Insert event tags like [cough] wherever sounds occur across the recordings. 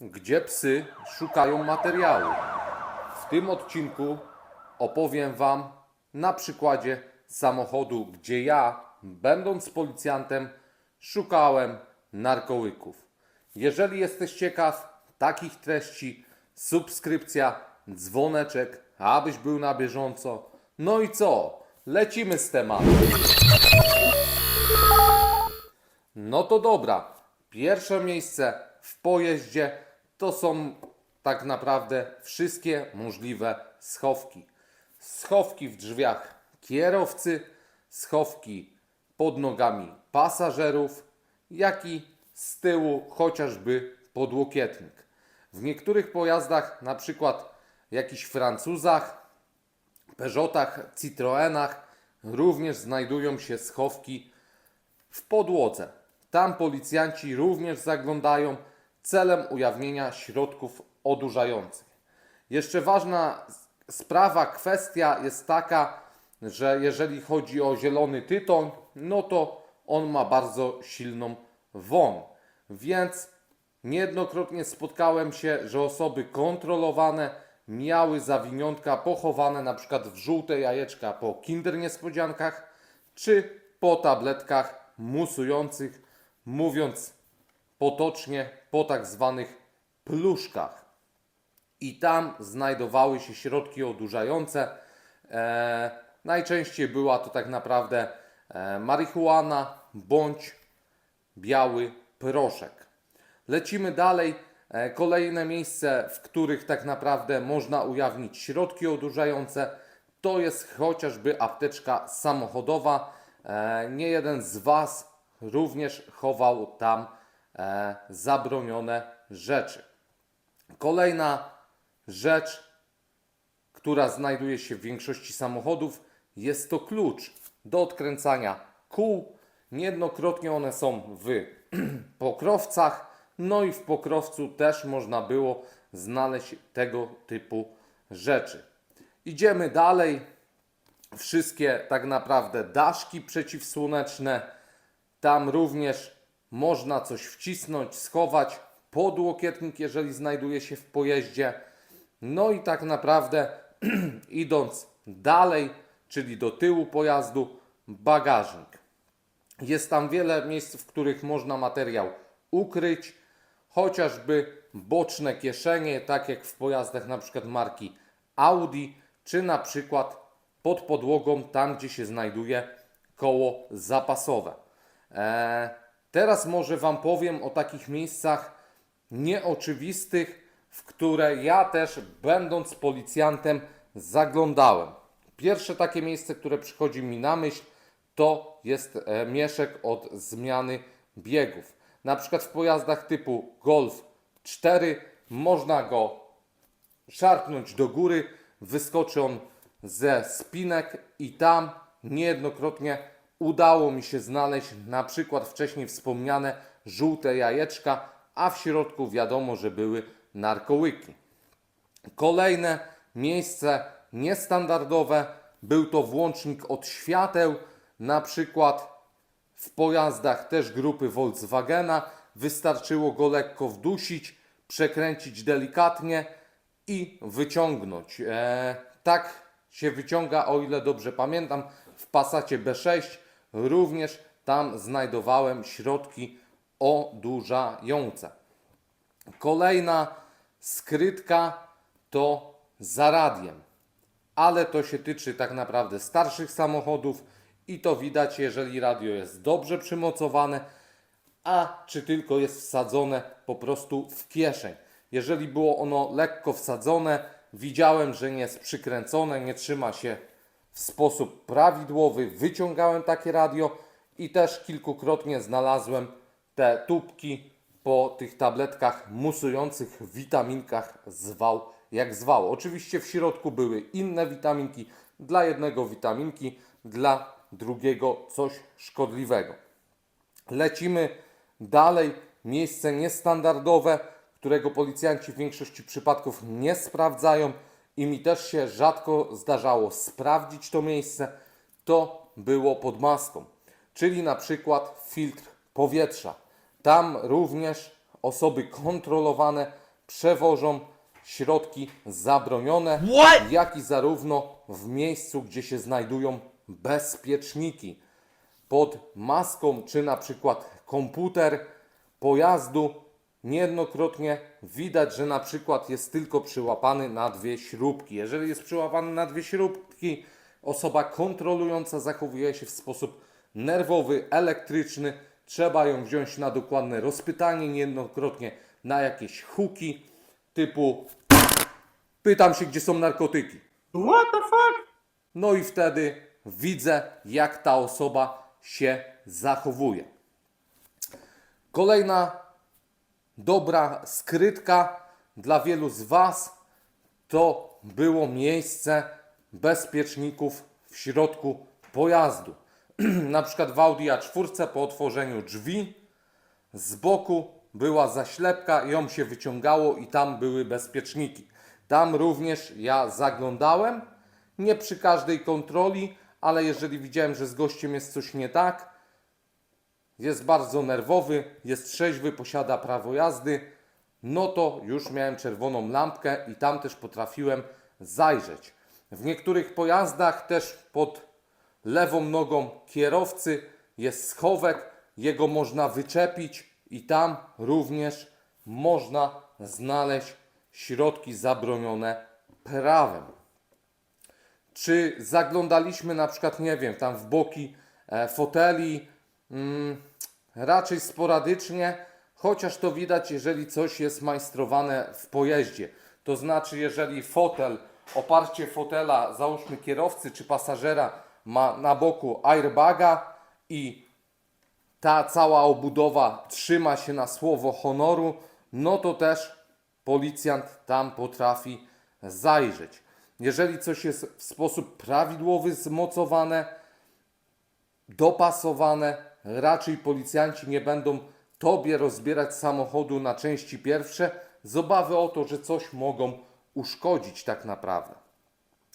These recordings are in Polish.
gdzie psy szukają materiału. W tym odcinku opowiem Wam na przykładzie samochodu, gdzie ja, będąc policjantem, szukałem narkołyków. Jeżeli jesteś ciekaw takich treści, subskrypcja, dzwoneczek, abyś był na bieżąco. No i co? Lecimy z tematem. No to dobra. Pierwsze miejsce w pojeździe to są tak naprawdę wszystkie możliwe schowki. Schowki w drzwiach kierowcy, schowki pod nogami pasażerów, jak i z tyłu chociażby podłokietnik. W niektórych pojazdach, na przykład jakichś Francuzach, Peugeotach, Citroenach, również znajdują się schowki w podłodze. Tam policjanci również zaglądają celem ujawnienia środków odurzających. Jeszcze ważna sprawa, kwestia jest taka, że jeżeli chodzi o zielony tytoń, no to on ma bardzo silną woń. Więc niejednokrotnie spotkałem się, że osoby kontrolowane miały zawiniątka pochowane na przykład w żółte jajeczka po kinder niespodziankach czy po tabletkach musujących, mówiąc potocznie po tak zwanych pluszkach. I tam znajdowały się środki odurzające. E, najczęściej była to tak naprawdę e, marihuana bądź biały proszek. Lecimy dalej. E, Kolejne miejsce, w których tak naprawdę można ujawnić środki odurzające, to jest chociażby apteczka samochodowa. E, Nie jeden z Was również chował tam zabronione rzeczy. Kolejna rzecz, która znajduje się w większości samochodów, jest to klucz do odkręcania kół. Niejednokrotnie one są w [clears throat] pokrowcach, no i w pokrowcu też można było znaleźć tego typu rzeczy. Idziemy dalej. Wszystkie tak naprawdę daszki przeciwsłoneczne, tam również można coś wcisnąć, schować, podłokietnik, jeżeli znajduje się w pojeździe. No i tak naprawdę [clears throat] idąc dalej, czyli do tyłu pojazdu, bagażnik. Jest tam wiele miejsc, w których można materiał ukryć, chociażby boczne kieszenie, tak jak w pojazdach przykład marki Audi, czy na przykład pod podłogą, tam gdzie się znajduje koło zapasowe. Eee, teraz może Wam powiem o takich miejscach nieoczywistych, w które ja też, będąc policjantem, zaglądałem. Pierwsze takie miejsce, które przychodzi mi na myśl, to jest e, mieszek od zmiany biegów. Na przykład w pojazdach typu Golf 4 można go szarpnąć do góry, wyskoczy on ze spinek i tam niejednokrotnie udało mi się znaleźć na przykład wcześniej wspomniane żółte jajeczka, a w środku wiadomo, że były narkołyki. Kolejne miejsce niestandardowe był to włącznik od świateł, na przykład w pojazdach też grupy Volkswagena wystarczyło go lekko wdusić, przekręcić delikatnie i wyciągnąć. E, tak się wyciąga, o ile dobrze pamiętam, w Passacie B6 również tam znajdowałem środki odurzające. Kolejna skrytka to za radiem, ale to się tyczy tak naprawdę starszych samochodów i to widać, jeżeli radio jest dobrze przymocowane, a czy tylko jest wsadzone po prostu w kieszeń. Jeżeli było ono lekko wsadzone, widziałem, że nie jest przykręcone, nie trzyma się w sposób prawidłowy, wyciągałem takie radio i też kilkukrotnie znalazłem te tubki po tych tabletkach musujących witaminkach zwał jak zwał. Oczywiście w środku były inne witaminki, dla jednego witaminki, dla drugiego coś szkodliwego. Lecimy dalej. Miejsce niestandardowe, którego policjanci w większości przypadków nie sprawdzają i mi też się rzadko zdarzało sprawdzić to miejsce, to było pod maską, czyli na przykład filtr powietrza. Tam również osoby kontrolowane przewożą środki zabronione, What? jak i zarówno w miejscu, gdzie się znajdują bezpieczniki. Pod maską, czy na przykład komputer pojazdu, niejednokrotnie widać, że na przykład jest tylko przyłapany na dwie śrubki. Jeżeli jest przyłapany na dwie śrubki, osoba kontrolująca zachowuje się w sposób nerwowy, elektryczny. Trzeba ją wziąć na dokładne rozpytanie, niejednokrotnie na jakieś huki typu pytam się, gdzie są narkotyki. What the fuck? No i wtedy widzę, jak ta osoba się zachowuje. Kolejna dobra skrytka dla wielu z Was to było miejsce bezpieczników w środku pojazdu. [clears throat] Na przykład w Audi A4 po otworzeniu drzwi z boku była zaślepka, ją się wyciągało i tam były bezpieczniki. Tam również ja zaglądałem, nie przy każdej kontroli, ale jeżeli widziałem, że z gościem jest coś nie tak, jest bardzo nerwowy, jest trzeźwy, posiada prawo jazdy, no to już miałem czerwoną lampkę i tam też potrafiłem zajrzeć. W niektórych pojazdach też pod lewą nogą kierowcy jest schowek, jego można wyczepić i tam również można znaleźć środki zabronione prawem. Czy zaglądaliśmy na przykład, nie wiem, tam w boki e, foteli? Mm, raczej sporadycznie, chociaż to widać, jeżeli coś jest majstrowane w pojeździe. To znaczy, jeżeli fotel, oparcie fotela, załóżmy kierowcy czy pasażera, ma na boku airbaga i ta cała obudowa trzyma się na słowo honoru, no to też policjant tam potrafi zajrzeć. Jeżeli coś jest w sposób prawidłowy zmocowane, dopasowane, raczej policjanci nie będą tobie rozbierać samochodu na części pierwsze z obawy o to, że coś mogą uszkodzić tak naprawdę.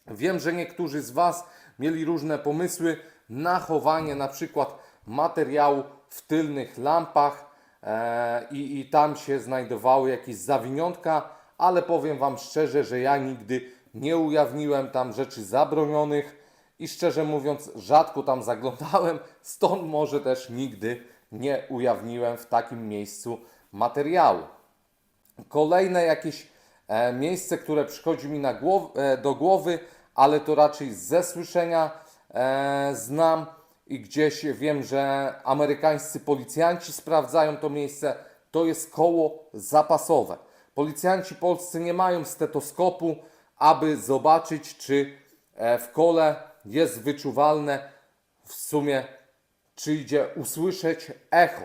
Wiem, że niektórzy z Was mieli różne pomysły na chowanie na przykład materiału w tylnych lampach e, i, i tam się znajdowały jakieś zawiniątka, ale powiem Wam szczerze, że ja nigdy nie ujawniłem tam rzeczy zabronionych i szczerze mówiąc rzadko tam zaglądałem, stąd może też nigdy nie ujawniłem w takim miejscu materiału. Kolejne jakieś e, miejsce, które przychodzi mi głow, e, do głowy, ale to raczej ze słyszenia e, znam i gdzieś wiem, że amerykańscy policjanci sprawdzają to miejsce, to jest koło zapasowe. Policjanci polscy nie mają stetoskopu, aby zobaczyć, czy e, w kole jest wyczuwalne w sumie, czy idzie usłyszeć echo.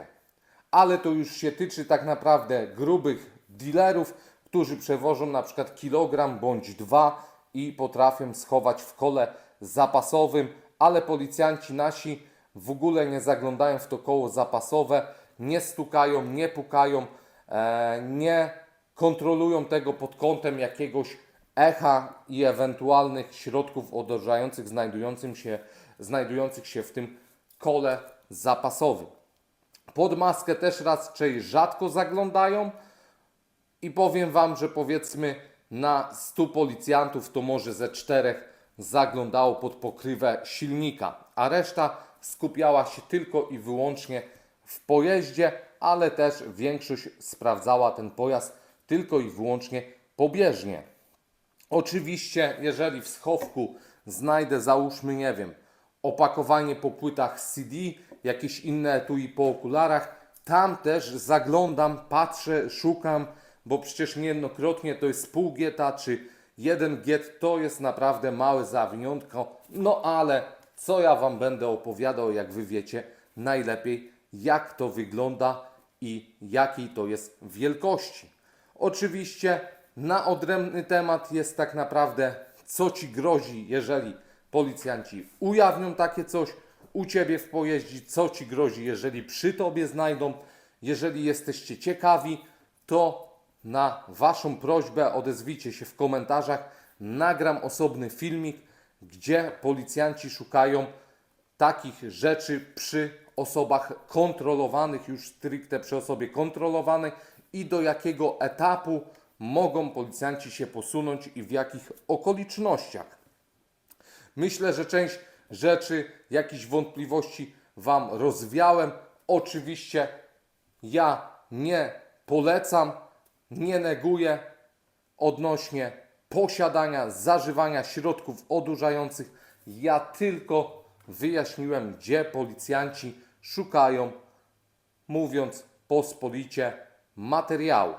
Ale to już się tyczy tak naprawdę grubych dealerów, którzy przewożą na przykład kilogram bądź dwa i potrafią schować w kole zapasowym, ale policjanci nasi w ogóle nie zaglądają w to koło zapasowe, nie stukają, nie pukają, e, nie kontrolują tego pod kątem jakiegoś echa i ewentualnych środków odurzających znajdującym się, znajdujących się w tym kole zapasowym. Pod maskę też raczej rzadko zaglądają i powiem Wam, że powiedzmy na 100 policjantów to może ze czterech zaglądało pod pokrywę silnika, a reszta skupiała się tylko i wyłącznie w pojeździe, ale też większość sprawdzała ten pojazd tylko i wyłącznie pobieżnie. Oczywiście, jeżeli w schowku znajdę, załóżmy, nie wiem, opakowanie po płytach CD, jakieś inne etui po okularach, tam też zaglądam, patrzę, szukam, bo przecież niejednokrotnie to jest pół gieta czy jeden giet, to jest naprawdę małe zawiniątko. No ale co ja Wam będę opowiadał, jak Wy wiecie najlepiej, jak to wygląda i jakiej to jest wielkości. Oczywiście na odrębny temat jest tak naprawdę, co Ci grozi, jeżeli policjanci ujawnią takie coś u Ciebie w pojeździe, co Ci grozi, jeżeli przy Tobie znajdą. Jeżeli jesteście ciekawi, to na Waszą prośbę odezwijcie się w komentarzach. Nagram osobny filmik, gdzie policjanci szukają takich rzeczy przy osobach kontrolowanych, już stricte przy osobie kontrolowanej i do jakiego etapu mogą policjanci się posunąć i w jakich okolicznościach. Myślę, że część rzeczy, jakichś wątpliwości Wam rozwiałem. Oczywiście ja nie polecam, nie neguję odnośnie posiadania, zażywania środków odurzających. Ja tylko wyjaśniłem, gdzie policjanci szukają, mówiąc pospolicie, materiału.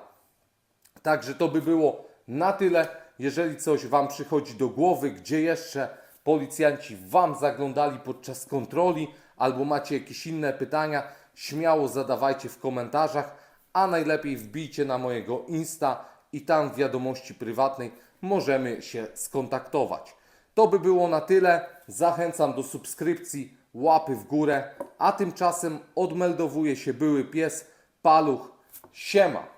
Także to by było na tyle. Jeżeli coś Wam przychodzi do głowy, gdzie jeszcze policjanci Wam zaglądali podczas kontroli, albo macie jakieś inne pytania, śmiało zadawajcie w komentarzach, a najlepiej wbijcie na mojego Insta i tam w wiadomości prywatnej możemy się skontaktować. To by było na tyle. Zachęcam do subskrypcji, łapy w górę, a tymczasem odmeldowuje się były pies Paluch. Siema!